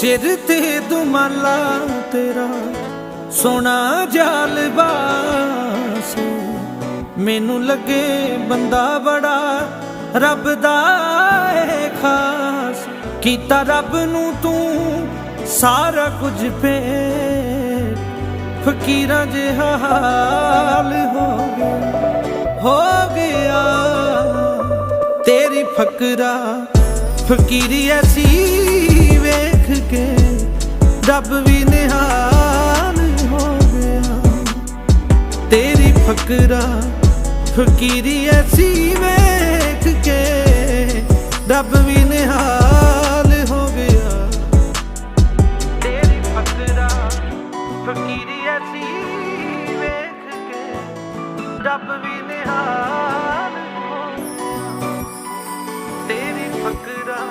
ਸਿਰ ਤੇ ਦੁਮਾਲਾ ਤੇਰਾ ਸੋਨਾ ਜਾਲਬਾ ਸੀ ਮੈਨੂੰ ਲੱਗੇ ਬੰਦਾ ਬੜਾ ਰੱਬ ਦਾ ਏ ਖਾਸ। ਕੀਤਾ ਰੱਬ ਨੂੰ ਤੂੰ ਸਾਰਾ ਕੁਝ ਭੇਟ ਫਕੀਰਾਂ ਜਿਹਾ ਹਾਲ ਹੋ ਗਿਆ ਹੋ ਗਿਆ। ਤੇਰੀ ਫਕਰਾ, ਫਕੀਰੀ ਐਸੀ ਕੇ ਰੱਬ ਵੀ ਨਿਹਾਲ ਹੋ ਗਿਆ। ਤੇਰੀ ਫਕਰਾ ਫਕੀਰੀ ਐਸੀ ਵੇਖ ਕੇ ਰੱਬ ਵੀ ਨਿਹਾਲ ਹੋ ਗਿਆ। ਤੇਰੀ ਫਕਰਾ ਫਕੀਰੀ ਐਸੀ ਵੇਖ ਕੇ ਰੱਬ ਵੀ ਨਿਹਾਲ ਹੋ ਤੇਰੀ ਫਕਰਾ